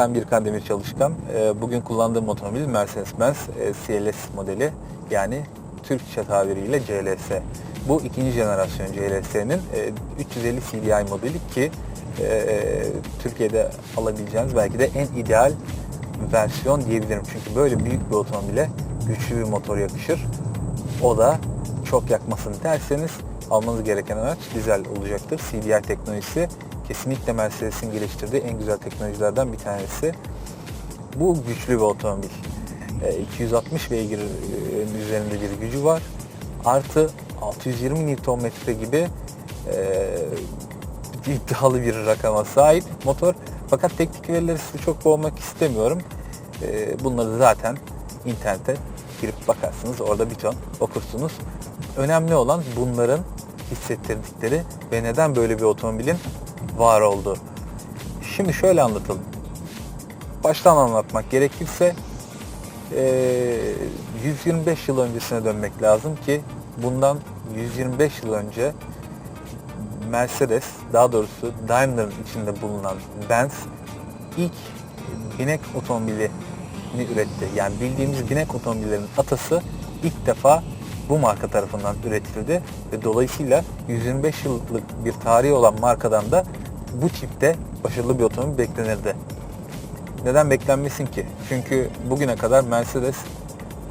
ben Birkan Demir Çalışkan. Ee, Bugün kullandığım otomobil Mercedes-Benz e, CLS modeli yani Türkçe tabiriyle CLS. Bu ikinci jenerasyon CLS'nin e, 350 CDI modeli ki e, Türkiye'de alabileceğiniz belki de en ideal versiyon diyebilirim. Çünkü böyle büyük bir otomobile güçlü bir motor yakışır. O da çok yakmasın derseniz almanız gereken araç dizel olacaktır. CDI teknolojisi kesinlikle Mercedes'in geliştirdiği en güzel teknolojilerden bir tanesi. Bu güçlü bir otomobil. E, 260 beygirin üzerinde bir gücü var. Artı 620 Nm gibi e, iddialı bir rakama sahip motor. Fakat teknik verileri size çok boğmak istemiyorum. E, bunları zaten internete girip bakarsınız. Orada bir ton okursunuz. Önemli olan bunların hissettirdikleri ve neden böyle bir otomobilin var olduğu. Şimdi şöyle anlatalım. Baştan anlatmak gerekirse eee, 125 yıl öncesine dönmek lazım ki bundan 125 yıl önce Mercedes, daha doğrusu Daimler'ın içinde bulunan Benz ilk binek otomobilini üretti. Yani bildiğimiz binek otomobillerin atası ilk defa bu marka tarafından üretildi ve dolayısıyla 125 yıllık bir tarihi olan markadan da bu tipte başarılı bir otomobil beklenirdi. Neden beklenmesin ki? Çünkü bugüne kadar Mercedes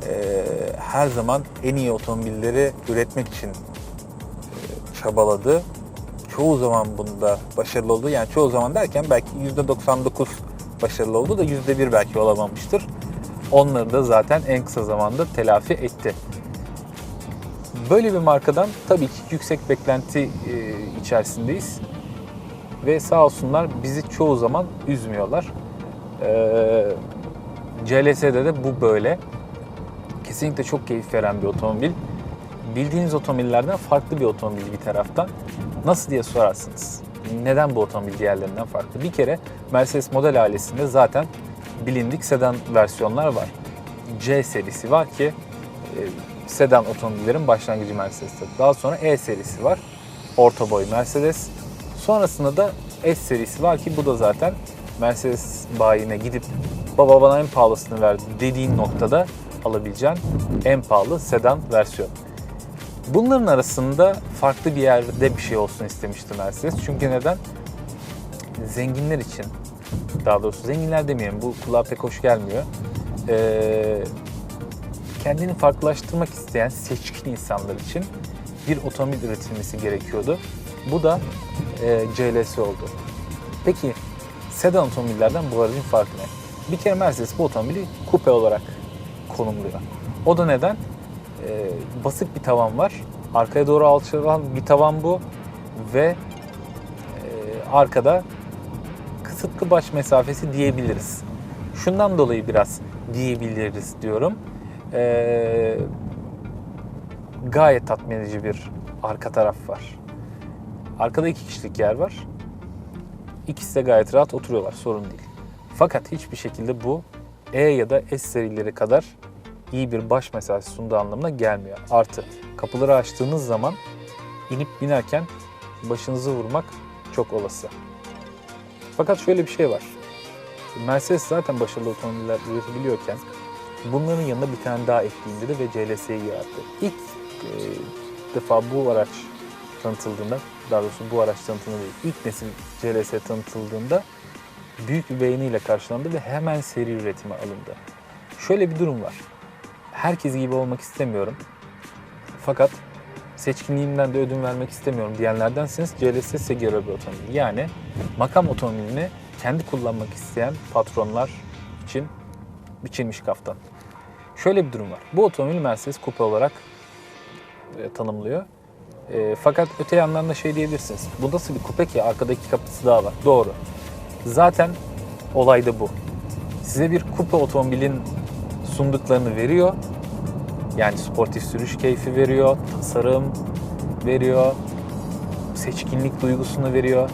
eee, her zaman en iyi otomobilleri üretmek için eee, çabaladı. Çoğu zaman bunda başarılı oldu. Yani çoğu zaman derken belki %99 başarılı oldu da %1 belki olamamıştır. Onları da zaten en kısa zamanda telafi etti. Böyle bir markadan tabii ki yüksek beklenti e, içerisindeyiz. Ve sağ olsunlar bizi çoğu zaman üzmüyorlar. Ee, CLS'de de bu böyle. Kesinlikle çok keyif veren bir otomobil. Bildiğiniz otomobillerden farklı bir otomobil bir taraftan. Nasıl diye sorarsınız. Neden bu otomobil diğerlerinden farklı? Bir kere Mercedes model ailesinde zaten bilindik sedan versiyonlar var. C serisi var ki e, sedan otomobillerin başlangıcı Mercedes'te. Daha sonra E serisi var. Orta boy Mercedes. Sonrasında da S serisi var ki bu da zaten Mercedes bayine gidip baba bana en pahalısını ver dediğin noktada alabileceğin en pahalı sedan versiyon. Bunların arasında farklı bir yerde bir şey olsun istemişti Mercedes. Çünkü neden? Zenginler için, daha doğrusu zenginler demeyelim bu kulağa pek hoş gelmiyor. Ee, kendini farklılaştırmak isteyen seçkin insanlar için bir otomobil üretilmesi gerekiyordu. Bu da e, CLS oldu. Peki sedan otomobillerden bu aracın farkı ne? Bir kere Mercedes bu otomobili kupe olarak konumluyor. O da neden? E, basık bir tavan var. Arkaya doğru alçalan bir tavan bu ve e, arkada kısıtlı baş mesafesi diyebiliriz. Şundan dolayı biraz diyebiliriz diyorum. E, gayet tatmin edici bir arka taraf var. Arkada iki kişilik yer var. İkisi de gayet rahat oturuyorlar, sorun değil. Fakat hiçbir şekilde bu E ya da S serileri kadar iyi bir baş mesafesi sunduğu anlamına gelmiyor. Artı kapıları açtığınız zaman inip binerken başınızı vurmak çok olası. Fakat şöyle bir şey var. Mercedes zaten başarılı otomobiller üretebiliyorken bunların yanına bir tane daha ekleyeyim dedi ve CLS'yi yarattı. İlk e, defa bu araç tanıtıldığında, daha doğrusu bu araç tanıtıldığında değil, ilk nesil CLS tanıtıldığında büyük bir beğeniyle karşılandı ve hemen seri üretime alındı. Şöyle bir durum var. Herkes gibi olmak istemiyorum. Fakat seçkinliğimden de ödün vermek istemiyorum diyenlerdensiniz. CLS göre bir otomobil. Yani makam otomobilini kendi kullanmak isteyen patronlar için biçilmiş kaftan. Şöyle bir durum var. Bu otomobili Mercedes Coupe olarak e, tanımlıyor. E, fakat öte yandan da şey diyebilirsiniz. Bu nasıl bir kupe ki? Arkada iki kapısı daha var. Doğru. Zaten olay da bu. Size bir kupe otomobilin sunduklarını veriyor. Yani sportif sürüş keyfi veriyor, tasarım veriyor, seçkinlik duygusunu veriyor,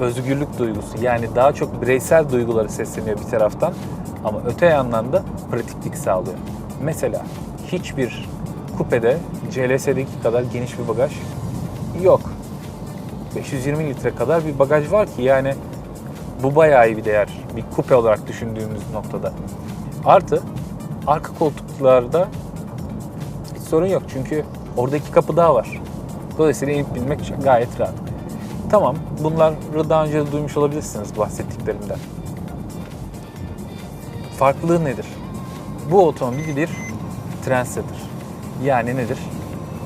özgürlük duygusu. Yani daha çok bireysel duyguları sesleniyor bir taraftan ama öte yandan da pratiklik sağlıyor. Mesela hiçbir kupede CLS'deki kadar geniş bir bagaj yok. 520 litre kadar bir bagaj var ki yani Bu bayağı iyi bir değer. Bir kupe olarak düşündüğümüz noktada. Artı arka koltuklarda hiç sorun yok çünkü orada iki kapı daha var. Dolayısıyla inip binmek gayet rahat. Tamam bunları daha önce duymuş olabilirsiniz bahsettiklerimden. Farklılığı nedir? Bu otomobil bir trendsetter. Yani nedir?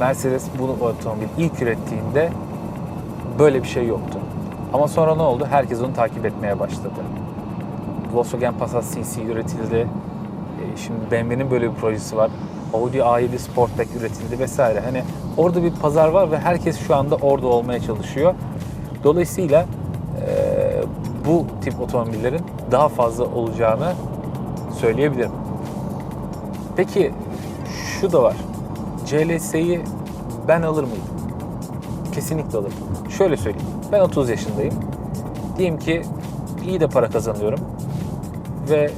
Mercedes bu otomobil ilk ürettiğinde böyle bir şey yoktu. Ama sonra ne oldu? Herkes onu takip etmeye başladı. Volkswagen Passat CC üretildi. E, Şimdi BMW'nin böyle bir projesi var. Audi A7 Sportback üretildi vesaire. Hani orada bir pazar var ve herkes şu anda orada olmaya çalışıyor. Dolayısıyla e, bu tip otomobillerin daha fazla olacağını söyleyebilirim. Peki şu da var. CLS'yi ben alır mıydım? Kesinlikle alırım. Şöyle söyleyeyim. Ben 30 yaşındayım. Diyeyim ki iyi de para kazanıyorum ve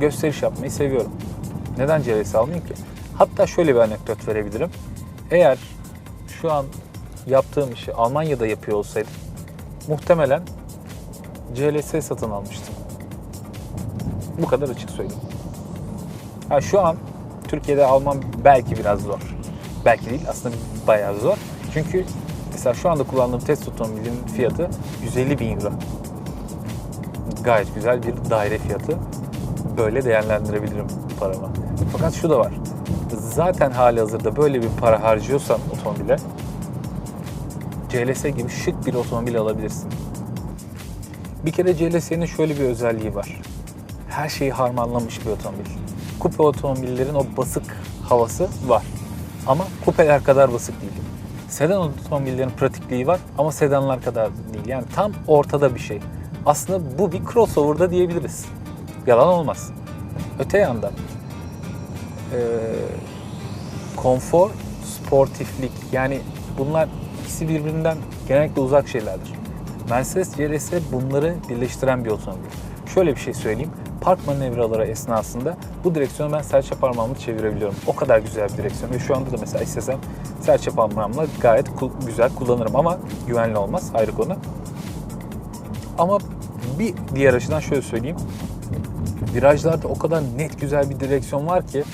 gösteriş yapmayı seviyorum. Neden CLS almayayım ki? Hatta şöyle bir anekdot verebilirim. Eğer şu an yaptığım işi Almanya'da yapıyor olsaydım muhtemelen CLS satın almıştım. Bu kadar açık söyleyeyim. Ha, şu an Türkiye'de almam belki biraz zor. Belki değil aslında bayağı zor. Çünkü mesela şu anda kullandığım test otomobilin fiyatı 150 bin euro. Gayet güzel bir daire fiyatı. Böyle değerlendirebilirim paramı. Fakat şu da var. Zaten hali hazırda böyle bir para harcıyorsan otomobile CLS gibi şık bir otomobil alabilirsin. Bir kere CLS'nin şöyle bir özelliği var. Her şeyi harmanlamış bir otomobil. Kupe otomobillerin o basık havası var. Ama kupeler kadar basık değil. Sedan otomobillerin pratikliği var ama sedanlar kadar değil. Yani tam ortada bir şey. Aslında bu bir crossover'da diyebiliriz. Yalan olmaz. Öte yandan eee, konfor, sportiflik yani bunlar ikisi birbirinden genellikle uzak şeylerdir. Mercedes CLS bunları birleştiren bir otomobil. Şöyle bir şey söyleyeyim. Park manevraları esnasında bu direksiyonu ben serçe parmağımla çevirebiliyorum. O kadar güzel bir direksiyon ve şu anda da mesela istesem serçe parmağımla gayet güzel kullanırım ama güvenli olmaz ayrı konu. Ama bir diğer açıdan şöyle söyleyeyim. Virajlarda o kadar net güzel bir direksiyon var ki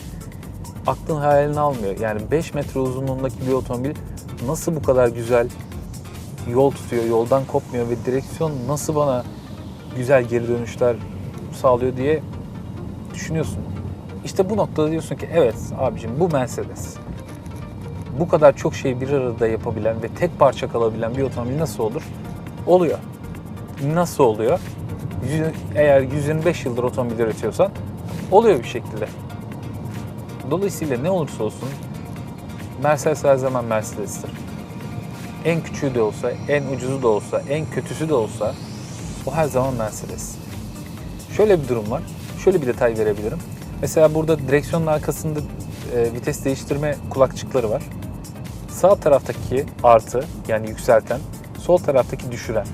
aklın hayalini almıyor. Yani 5 metre uzunluğundaki bir otomobil nasıl bu kadar güzel yol tutuyor, yoldan kopmuyor ve direksiyon nasıl bana güzel geri dönüşler sağlıyor diye düşünüyorsun. İşte bu noktada diyorsun ki evet abicim bu Mercedes. Bu kadar çok şeyi bir arada yapabilen ve tek parça kalabilen bir otomobil nasıl olur? Oluyor. Nasıl oluyor? Eğer 125 yıldır otomobil üretiyorsan oluyor bir şekilde. Dolayısıyla ne olursa olsun Mercedes her zaman Mercedes'tir. En küçüğü de olsa, en ucuzu da olsa, en kötüsü de olsa o her zaman Mercedes. Şöyle bir durum var. Şöyle bir detay verebilirim. Mesela burada direksiyonun arkasında e, vites değiştirme kulakçıkları var. Sağ taraftaki artı yani yükselten, sol taraftaki düşüren.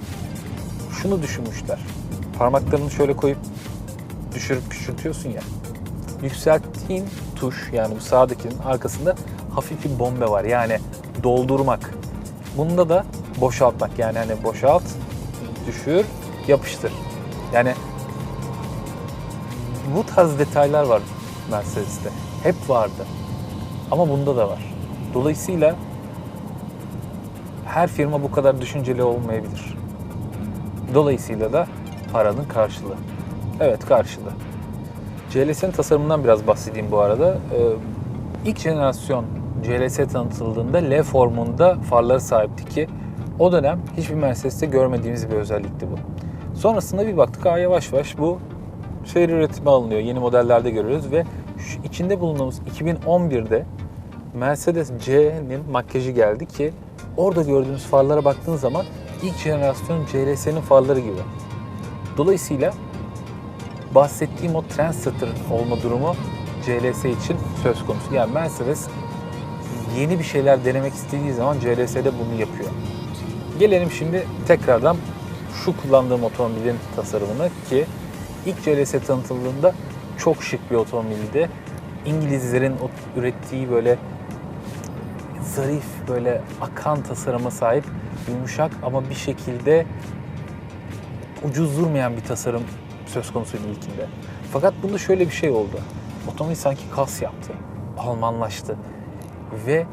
Şunu düşünmüşler. Parmaklarını şöyle koyup düşürüp küçültüyorsun ya. Yükselttiğin tuş yani bu sağdakinin arkasında hafif bir bombe var. Yani doldurmak. Bunda da boşaltmak. Yani hani boşalt, düşür, yapıştır. Yani bu tarz detaylar var Mercedes'te. Hep vardı. Ama bunda da var. Dolayısıyla her firma bu kadar düşünceli olmayabilir. Dolayısıyla da paranın karşılığı. Evet karşılığı. CLS'nin tasarımından biraz bahsedeyim bu arada. Ee, ilk jenerasyon CLS tanıtıldığında L formunda farları sahipti ki o dönem hiçbir Mercedes'te görmediğimiz bir özellikti bu. Sonrasında bir baktık aa yavaş yavaş bu seri üretime alınıyor. Yeni modellerde görüyoruz ve şu içinde bulunduğumuz 2011'de Mercedes C'nin makyajı geldi ki orada gördüğümüz farlara baktığın zaman ilk jenerasyon CLS'nin farları gibi. Dolayısıyla bahsettiğim o trendsetter olma durumu CLS için söz konusu. Yani Mercedes yeni bir şeyler denemek istediği zaman CLS'de bunu yapıyor. Gelelim şimdi tekrardan şu kullandığım otomobilin tasarımına ki ilk CLS tanıtıldığında çok şık bir otomobildi. İngilizlerin ürettiği böyle zarif böyle akan tasarıma sahip yumuşak ama bir şekilde ucuz durmayan bir tasarım söz konusuydu ilkinde. Fakat bunda şöyle bir şey oldu. Otomobil sanki kas yaptı. Almanlaştı. Ve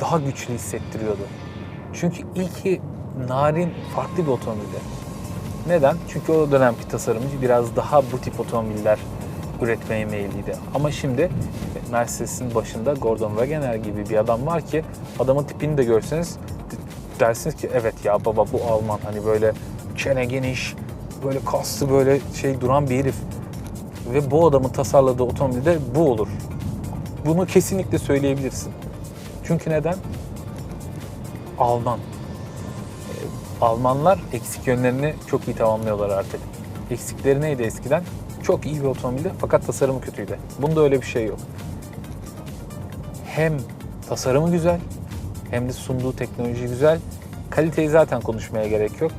daha güçlü hissettiriyordu. Çünkü ilki narin farklı bir otomobildi. Neden? Çünkü o dönemki tasarımcı biraz daha bu tip otomobiller üretmeye meyilliydi. Ama şimdi Mercedes'in başında Gordon Wagener gibi bir adam var ki adamın tipini de görseniz dersiniz ki evet ya baba bu Alman hani böyle çene geniş, böyle kaslı böyle şey duran bir herif. Ve bu adamın tasarladığı otomobilde bu olur. Bunu kesinlikle söyleyebilirsin. Çünkü neden? Alman. Almanlar eksik yönlerini çok iyi tamamlıyorlar artık. Eksikleri neydi eskiden? Çok iyi bir otomobildi fakat tasarımı kötüydü. Bunda öyle bir şey yok. Hem tasarımı güzel hem de sunduğu teknoloji güzel. Kaliteyi zaten konuşmaya gerek yok.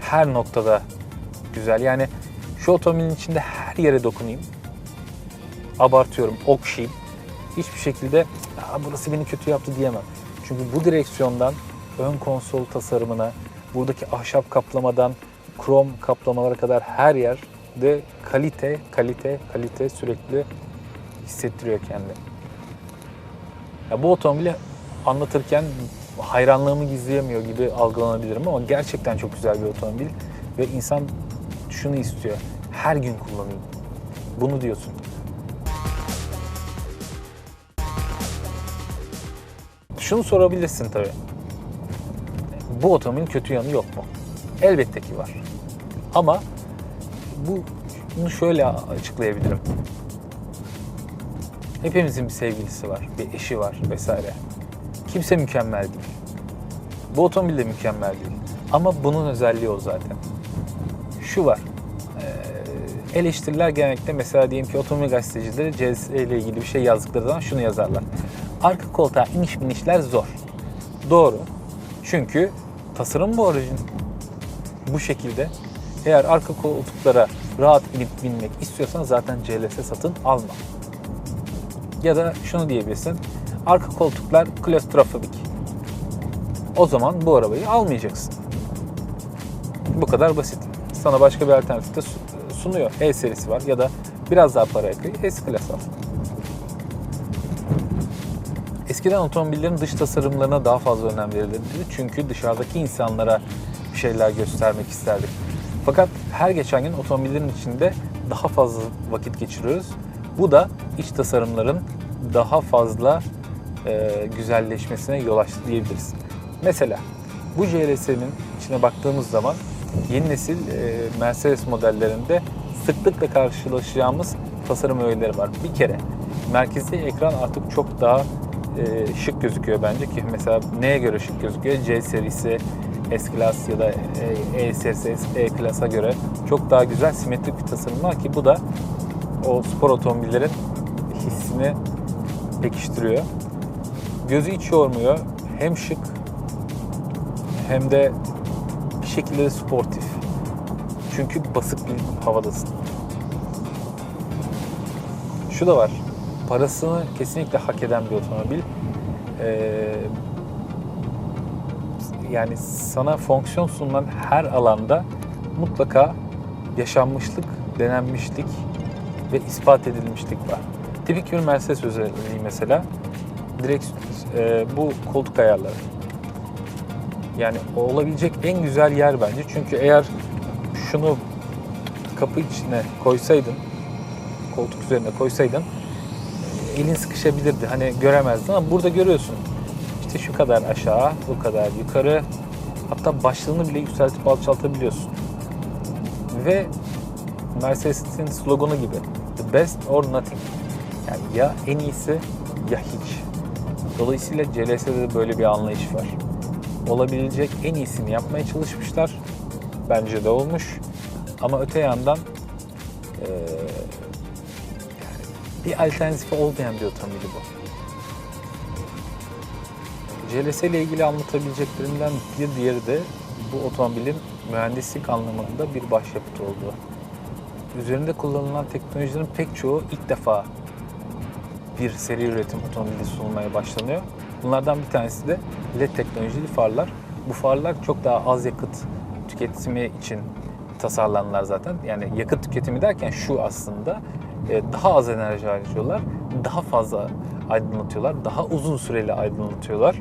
Her noktada güzel. Yani şu otomobilin içinde her yere dokunayım. Abartıyorum, okşayayım. Hiçbir şekilde "Aa, burası beni kötü yaptı diyemem. Çünkü bu direksiyondan ön konsol tasarımına, buradaki ahşap kaplamadan krom kaplamalara kadar her yerde kalite, kalite, kalite sürekli hissettiriyor kendini. Ya bu otomobili anlatırken hayranlığımı gizleyemiyor gibi algılanabilirim ama gerçekten çok güzel bir otomobil ve insan şunu istiyor. Her gün kullanayım. Bunu diyorsun. Şunu sorabilirsin tabii. Bu otomobilin kötü yanı yok mu? Elbette ki var. Ama bu bunu şöyle açıklayabilirim. Hepimizin bir sevgilisi var, bir eşi var vesaire. Kimse mükemmel değil. Bu otomobil de mükemmel değil. Ama bunun özelliği o zaten. Şu var. Eleştiriler genellikle mesela diyelim ki otomobil gazetecileri CS ile ilgili bir şey yazdıkları zaman şunu yazarlar. Arka koltuğa iniş binişler zor. Doğru. Çünkü tasarım bu aracın. Bu şekilde. Eğer arka koltuklara rahat inip binmek istiyorsan zaten CLS satın alma. Ya da şunu diyebilirsin. Arka koltuklar klostrofobik. O zaman bu arabayı almayacaksın. Bu kadar basit. Sana başka bir alternatif de su- sunuyor. E serisi var ya da biraz daha para ekle S-Class al. Eskiden otomobillerin dış tasarımlarına daha fazla önem verilirdi. Çünkü dışarıdaki insanlara bir şeyler göstermek isterdik. Fakat her geçen gün otomobillerin içinde daha fazla vakit geçiriyoruz. Bu da iç tasarımların daha fazla e, güzelleşmesine yol açtı diyebiliriz. Mesela bu JLS'nin içine baktığımız zaman yeni nesil e, Mercedes modellerinde sıklıkla karşılaşacağımız tasarım öğeleri var. Bir kere merkezi ekran artık çok daha e, şık gözüküyor bence ki mesela neye göre şık gözüküyor? C serisi, S-Class ya da E, E serisi, E-Class'a göre çok daha güzel simetrik bir tasarım var ki bu da o spor otomobillerin hissini pekiştiriyor. Gözü hiç yormuyor. Hem şık hem de bir şekilde de sportif. Çünkü basık bir havadasın. Şu da var. Parasını kesinlikle hak eden bir otomobil. Ee, yani sana fonksiyon sunulan her alanda mutlaka yaşanmışlık, denenmişlik ve ispat edilmişlik var. Tipik bir Mercedes özelliği mesela direkt e, bu koltuk ayarları. Yani olabilecek en güzel yer bence. Çünkü eğer şunu kapı içine koysaydın, koltuk üzerine koysaydın elin sıkışabilirdi. Hani göremezdin ama burada görüyorsun. İşte şu kadar aşağı, bu kadar yukarı. Hatta başlığını bile yükseltip alçaltabiliyorsun. Ve Mercedes'in sloganı gibi The best or nothing. Yani ya en iyisi ya hiç. Dolayısıyla CLS'de de böyle bir anlayış var. Olabilecek en iyisini yapmaya çalışmışlar. Bence de olmuş. Ama öte yandan yani bir alternatifi olmayan bir otomobil bu. CLS ile ilgili anlatabileceklerimden bir diğeri de bu otomobilin mühendislik anlamında bir başyapıt olduğu. Üzerinde kullanılan teknolojilerin pek çoğu ilk defa bir seri üretim otomobili sunulmaya başlanıyor. Bunlardan bir tanesi de LED teknolojili farlar. Bu farlar çok daha az yakıt tüketimi için tasarlananlar zaten. Yani yakıt tüketimi derken şu aslında daha az enerji harcıyorlar, daha fazla aydınlatıyorlar, daha uzun süreli aydınlatıyorlar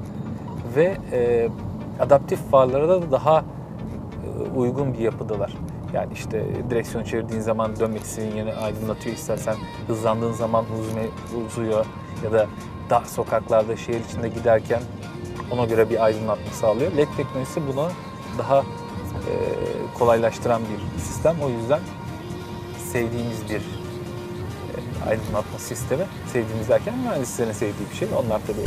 ve e, adaptif farlara da daha e, uygun bir yapıdalar. Yani işte direksiyon çevirdiğin zaman dönmek istediğin yöne aydınlatıyor. İstersen hızlandığın zaman uzuyor ya da dar sokaklarda şehir içinde giderken ona göre bir aydınlatma sağlıyor. LED teknolojisi bunu daha e, kolaylaştıran bir sistem. O yüzden sevdiğimiz bir e, aydınlatma sistemi. Sevdiğimiz derken mühendislerin sevdiği bir şey. Onlar tabii